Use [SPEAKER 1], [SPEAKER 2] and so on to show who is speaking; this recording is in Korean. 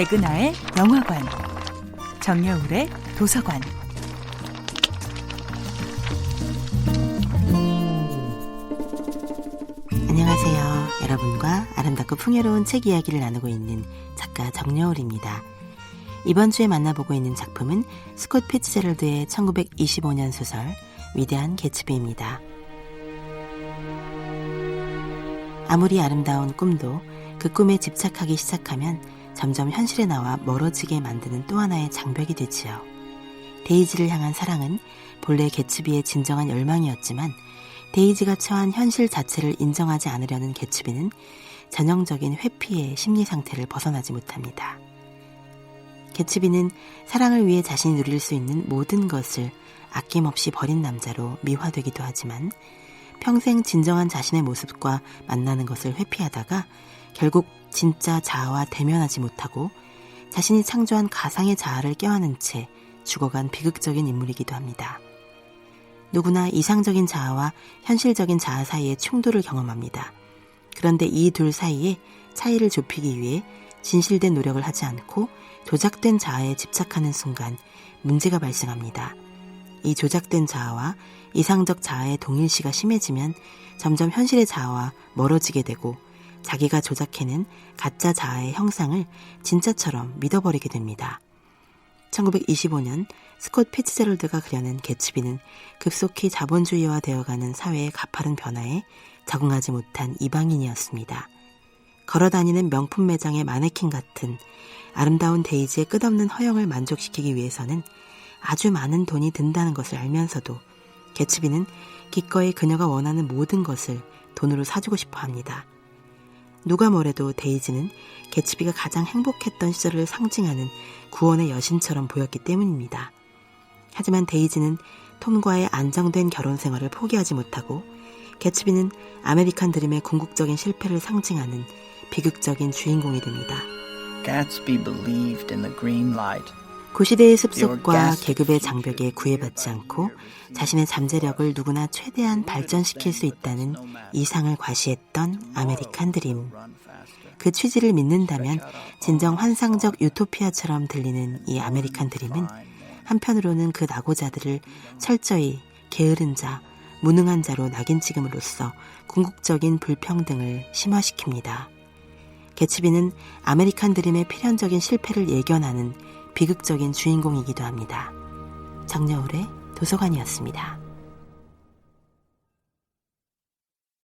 [SPEAKER 1] 백은하의 영화관, 정여울의 도서관.
[SPEAKER 2] 안녕하세요. 여러분과 아름답고 풍요로운 책 이야기를 나누고 있는 작가 정여울입니다. 이번 주에 만나보고 있는 작품은 스콧 피츠제럴드의 1925년 소설 위대한 개츠비입니다. 아무리 아름다운 꿈도 그 꿈에 집착하기 시작하면 점점 현실에 나와 멀어지게 만드는 또 하나의 장벽이 되지요. 데이지를 향한 사랑은 본래 개츠비의 진정한 열망이었지만 데이지가 처한 현실 자체를 인정하지 않으려는 개츠비는 전형적인 회피의 심리 상태를 벗어나지 못합니다. 개츠비는 사랑을 위해 자신이 누릴 수 있는 모든 것을 아낌없이 버린 남자로 미화되기도 하지만 평생 진정한 자신의 모습과 만나는 것을 회피하다가 결국 진짜 자아와 대면하지 못하고 자신이 창조한 가상의 자아를 껴안은 채 죽어간 비극적인 인물이기도 합니다. 누구나 이상적인 자아와 현실적인 자아 사이의 충돌을 경험합니다. 그런데 이 둘 사이에 차이를 좁히기 위해 진실된 노력을 하지 않고 조작된 자아에 집착하는 순간 문제가 발생합니다. 이 조작된 자아와 이상적 자아의 동일시가 심해지면 점점 현실의 자아와 멀어지게 되고 자기가 조작해낸 가짜 자아의 형상을 진짜처럼 믿어버리게 됩니다. 1925년 스콧 피츠제럴드가 그려낸 개츠비는 급속히 자본주의화 되어가는 사회의 가파른 변화에 적응하지 못한 이방인이었습니다. 걸어다니는 명품 매장의 마네킹 같은 아름다운 데이지의 끝없는 허영을 만족시키기 위해서는 아주 많은 돈이 든다는 것을 알면서도 개츠비는 기꺼이 그녀가 원하는 모든 것을 돈으로 사주고 싶어 합니다. 누가 뭐래도 데이지는 개츠비가 가장 행복했던 시절을 상징하는 구원의 여신처럼 보였기 때문입니다. 하지만 데이지는 톰과의 안정된 결혼 생활을 포기하지 못하고 개츠비는 아메리칸 드림의 궁극적인 실패를 상징하는 비극적인 주인공이 됩니다.
[SPEAKER 3] Gatsby believed in the green light.
[SPEAKER 2] 구시대의 습속과 계급의 장벽에 구애받지 않고 자신의 잠재력을 누구나 최대한 발전시킬 수 있다는 이상을 과시했던 아메리칸 드림. 그 취지를 믿는다면 진정 환상적 유토피아처럼 들리는 이 아메리칸 드림은 한편으로는 그 낙오자들을 철저히 게으른 자, 무능한 자로 낙인 찍음으로써 궁극적인 불평등을 심화시킵니다. 개츠비는 아메리칸 드림의 필연적인 실패를 예견하는 비극적인 주인공이기도 합니다. 정여울의 도서관이었습니다.